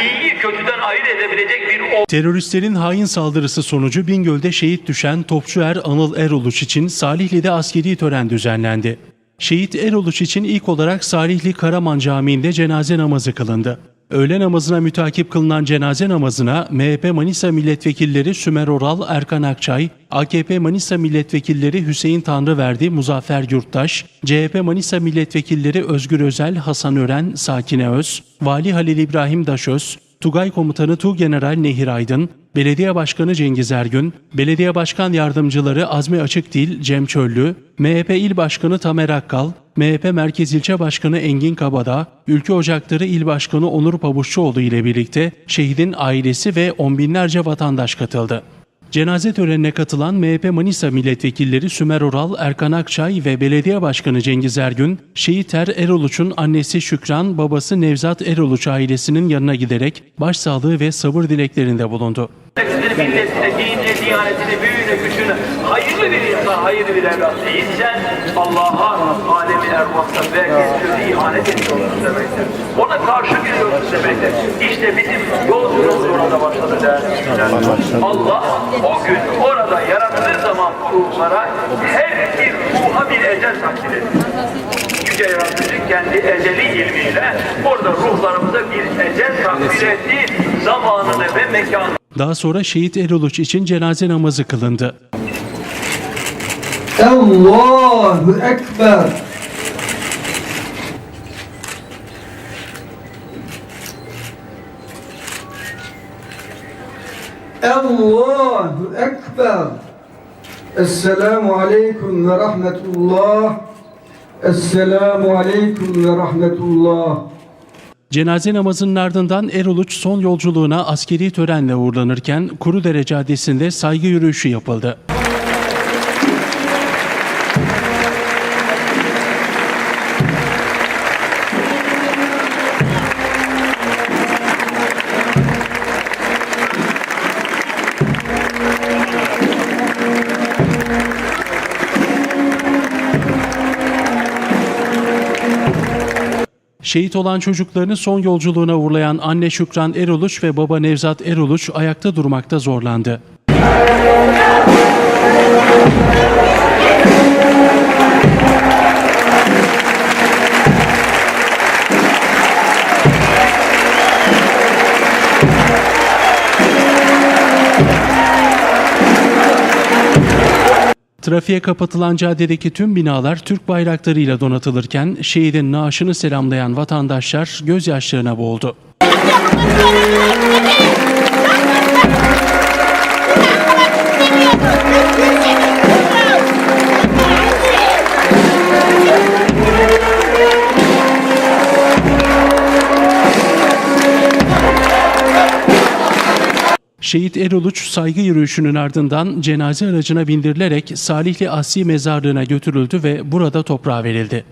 iyiyi kötüden ayırt edebilecek bir Teröristlerin hain saldırısı sonucu Bingöl'de şehit düşen topçu er Anıl Eroluç için Salihli'de askeri tören düzenlendi. Şehit Eroluç için ilk olarak Salihli Karaman Camii'nde cenaze namazı kılındı. Öğle namazına mütakip kılınan cenaze namazına MHP Manisa milletvekilleri Sümer Oral, Erkan Akçay, AKP Manisa milletvekilleri Hüseyin Tanrıverdi, Muzaffer Yurttaş, CHP Manisa milletvekilleri Özgür Özel, Hasan Ören, Sakine Öz, Vali Halil İbrahim Daşöz, Tugay Komutanı Tuğgeneral Nehir Aydın, Belediye Başkanı Cengiz Ergün, Belediye Başkan Yardımcıları Azmi Açıkdil, Cem Çöllü, MHP İl Başkanı Tamer Akkal, MHP Merkez İlçe Başkanı Engin Kabada, Ülke Ocakları İl Başkanı Onur Pabuççuoğlu ile birlikte şehidin ailesi ve on binlerce vatandaş katıldı. Cenaze törenine katılan MHP Manisa milletvekilleri Sümer Oral, Erkan Akçay ve Belediye Başkanı Cengiz Ergün, şehit Er Eroluç'un annesi Şükran, babası Nevzat Eroluç ailesinin yanına giderek başsağlığı ve sabır dileklerinde bulundu. milletine, dinine, diyanetine, büyüğüne, küçüğüne hayırlı bir insan, hayırlı bir evlat değilsen Allah'a, alemi ervahta belki sözü ihanet ediyorsun demektir. Ona karşı geliyorsun demektir. İşte bizim yolculuğumuz orada başladı değerli Allah o gün orada yarattığı zaman ruhlara her bir ruha bir ecel takdir ediyor. Yüce Yaratıcı kendi eceli ilmiyle orada ruhlarımıza bir ecel takdir etti. Zamanını ve mekanını Daha sonra şehit Eroluç için cenaze namazı kılındı. Allahu Ekber. Allahu Ekber. Esselamu Aleyküm ve Rahmetullah. Esselamu Aleyküm ve Rahmetullah. Cenaze namazının ardından Eroluç son yolculuğuna askeri törenle uğurlanırken Kurudere Caddesi'nde saygı yürüyüşü yapıldı. Şehit olan çocuklarını son yolculuğuna uğurlayan anne Şükran Eroluç ve baba Nevzat Eroluç ayakta durmakta zorlandı. Trafiğe kapatılan caddedeki tüm binalar Türk bayraklarıyla donatılırken şehidin naaşını selamlayan vatandaşlar gözyaşlarına boğuldu. Şehit Eroluç saygı yürüyüşünün ardından cenaze aracına bindirilerek Salihli Asli Mezarlığı'na götürüldü ve burada toprağa verildi.